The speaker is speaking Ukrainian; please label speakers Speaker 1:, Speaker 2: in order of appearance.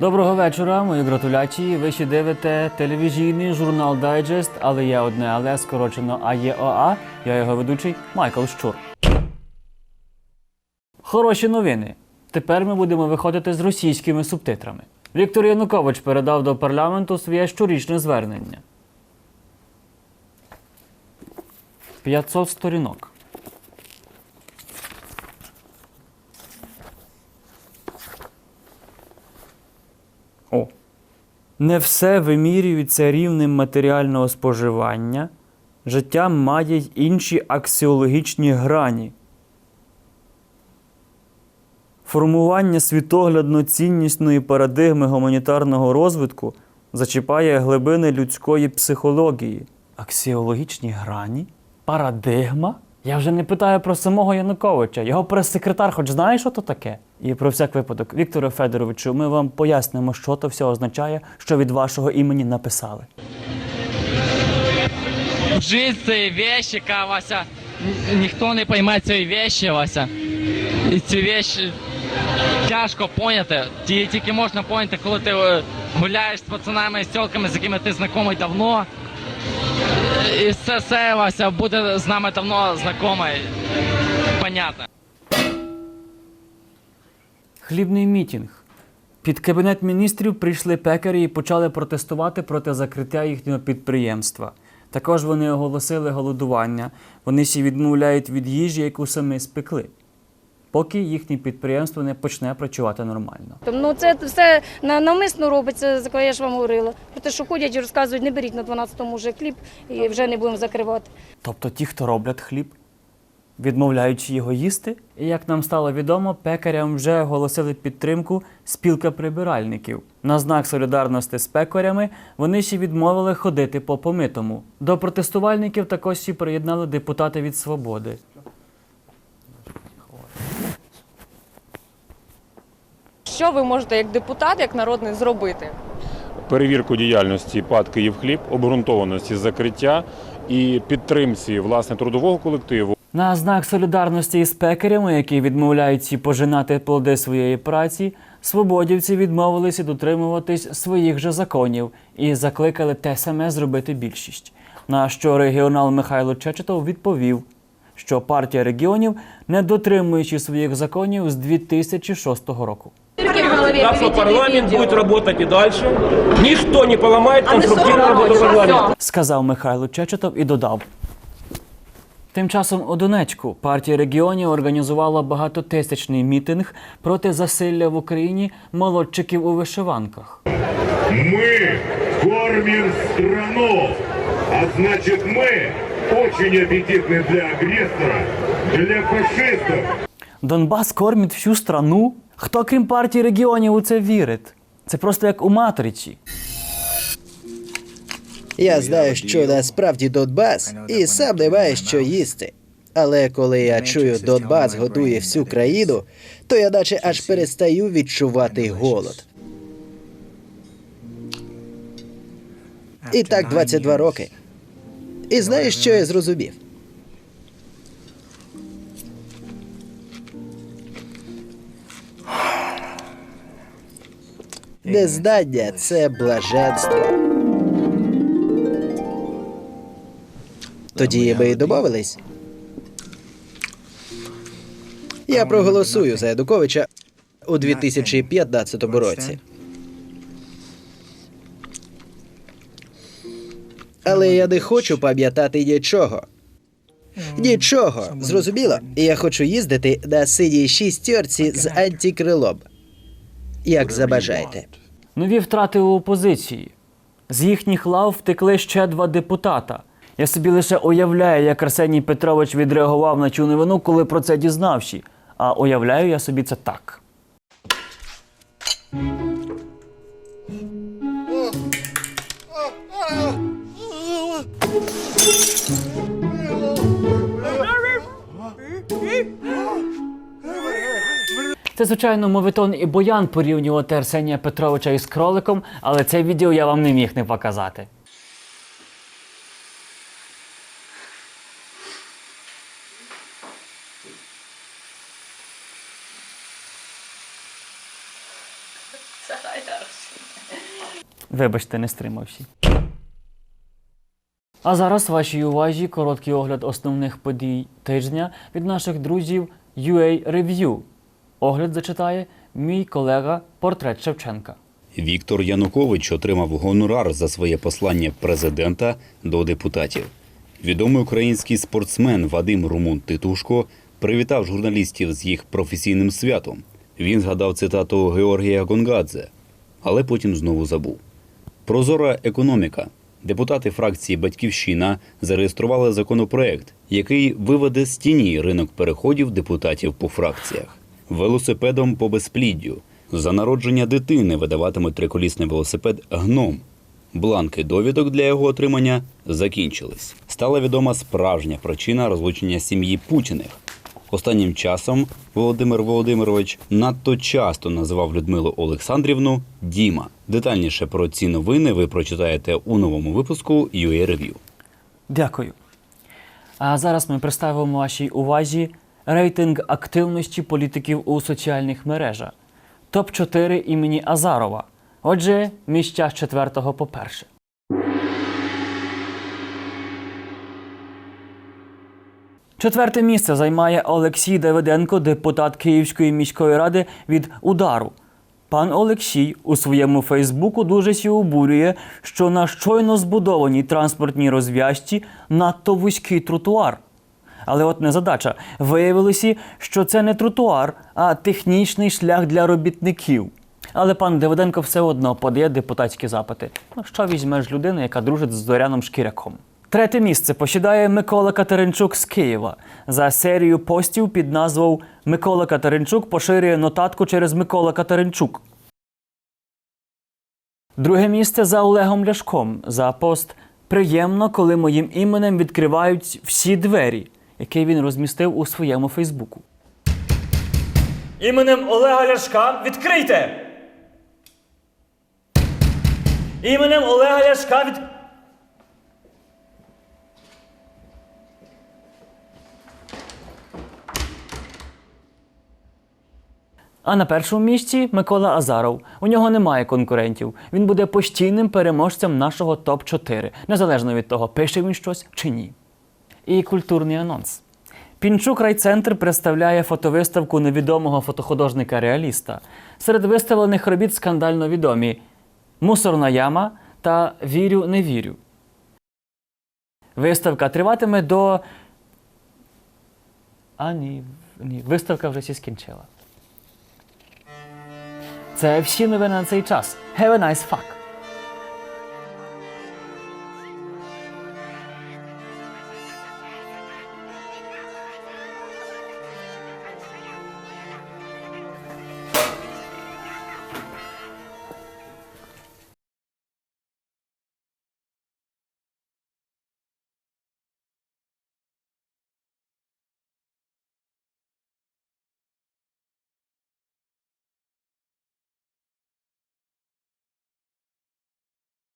Speaker 1: Доброго вечора, мої гратуляції. Ви ще дивите телевізійний журнал Дайджест, але є одне але скорочено АЄОА. Я його ведучий Майкл Щур. Хороші новини. Тепер ми будемо виходити з російськими субтитрами. Віктор Янукович передав до парламенту своє щорічне звернення. 500 сторінок. Не все вимірюється рівнем матеріального споживання. Життя має й інші аксіологічні грані. Формування світоглядно-ціннісної парадигми гуманітарного розвитку зачіпає глибини людської психології. Аксіологічні грані? Парадигма? Я вже не питаю про самого Януковича. Його прес-секретар, хоч знає, що то таке? І про всяк випадок, Вікторе Федоровичу, ми вам пояснимо, що то все означає, що від вашого імені написали.
Speaker 2: Жизнь це вещи, ка, Вася. Ніхто не пойме цієї вещи, Вася. І ці вещи тяжко поняти. Ті тільки можна поняти, коли ти е, гуляєш з пацанами і тілками, з якими ти знайомий давно. І все буде з нами давно знайомий. Понятно.
Speaker 1: Хлібний мітінг. Під кабінет міністрів прийшли пекарі і почали протестувати проти закриття їхнього підприємства. Також вони оголосили голодування. Вони ще відмовляють від їжі, яку самі спекли, поки їхнє підприємство не почне працювати нормально.
Speaker 3: Ну це все на- навмисно робиться, за я ж вам говорила. Про те, що ходять і розказують, не беріть на 12-му вже хліб і вже не будемо закривати.
Speaker 1: Тобто ті, хто роблять хліб, відмовляючи його їсти. І як нам стало відомо, пекарям вже оголосили підтримку спілка прибиральників. На знак солідарності з пекарями вони ще відмовили ходити по помитому. До протестувальників також ще приєднали депутати від свободи.
Speaker 4: Що ви можете як депутат, як народний зробити?
Speaker 5: перевірку діяльності ПАД «Київхліб», обґрунтованості закриття і підтримці власне трудового колективу.
Speaker 1: На знак солідарності із пекарями, які відмовляються пожинати плоди своєї праці, свободівці відмовилися дотримуватись своїх же законів і закликали те саме зробити більшість. На що регіонал Михайло Чечетов відповів, що партія регіонів не дотримуючи своїх законів з 2006 року.
Speaker 6: Так что парламент будет работать и дальше. Ничто не поломает конструктивную работу парламента.
Speaker 1: сказав Михайло Чечетов і додав. Тим часом у Донецьку партія регіонів організувала багатотисячний мітинг проти засилля в Україні молодчиків у вишиванках.
Speaker 7: Мы кормим страну, а значит мы очень аппетитны для агрессора, для фашистов.
Speaker 1: Донбас кормить всю страну. Хто крім партії регіонів у це вірить? Це просто як у матричі.
Speaker 8: Я знаю, що насправді Донбас, і сам не має що їсти. Але коли я чую Донбас годує всю країну, то я наче аж перестаю відчувати голод. І так 22 роки. І знаєш, що я зрозумів? Незнання це блаженство. Тоді ми й домовились. Я проголосую за Ядуковича у 2015 році. Але я не хочу пам'ятати нічого. Нічого, зрозуміло? Я хочу їздити на синій шістерці з антикрилом. Як забажаєте.
Speaker 1: Нові втрати у опозиції. З їхніх лав втекли ще два депутата. Я собі лише уявляю, як Арсеній Петрович відреагував на цю новину, коли про це дізнавши. А уявляю я собі це так. Це, звичайно, мовитон і боян порівнювати Арсенія Петровича із кроликом, але це відео я вам не міг не показати. Вибачте, не стримався. А зараз вашій увазі короткий огляд основних подій тижня від наших друзів UA Review. Огляд зачитає мій колега Портрет Шевченка.
Speaker 9: Віктор Янукович отримав гонорар за своє послання президента до депутатів. Відомий український спортсмен Вадим Румун Титушко привітав журналістів з їх професійним святом. Він згадав цитату Георгія Гонгадзе, але потім знову забув. Прозора економіка. Депутати фракції Батьківщина зареєстрували законопроект, який виведе з тіні ринок переходів депутатів по фракціях. Велосипедом по безпліддю. За народження дитини видаватимуть триколісний велосипед гном. Бланки довідок для його отримання закінчились. Стала відома справжня причина розлучення сім'ї Путіних. Останнім часом Володимир Володимирович надто часто називав Людмилу Олександрівну Діма. Детальніше про ці новини ви прочитаєте у новому випуску UA Review.
Speaker 1: Дякую. А зараз ми представимо вашій увазі рейтинг активності політиків у соціальних мережах. Топ-4 імені Азарова. Отже, місця з 4 по перше. Четверте місце займає Олексій Давиденко, депутат Київської міської ради від удару. Пан Олексій у своєму Фейсбуку дуже сі обурює, що на щойно збудованій транспортній розв'язці надто вузький тротуар. Але от незадача. Виявилося, що це не тротуар, а технічний шлях для робітників. Але пан Давиденко все одно подає депутатські запити. Ну що візьмеш людину, яка дружить з Зоряном Шкіряком? Третє місце посідає Микола Катеринчук з Києва за серію постів під назвою Микола Катеринчук поширює нотатку через Микола Катеринчук. Друге місце за Олегом Ляшком за пост Приємно, коли моїм іменем відкривають всі двері, який він розмістив у своєму Фейсбуку. Іменем Олега Ляшка відкрийте! Іменем Олега Ляшка від. А на першому місці Микола Азаров. У нього немає конкурентів. Він буде постійним переможцем нашого топ-4, незалежно від того, пише він щось чи ні. І культурний анонс. Пінчук райцентр представляє фотовиставку невідомого фотохудожника реаліста. Серед виставлених робіт скандально відомі Мусорна яма та Вірю, не вірю. Виставка триватиме до. А ні, ні, виставка вже всі скінчила. Це всі новини на цей час. Have a nice fuck!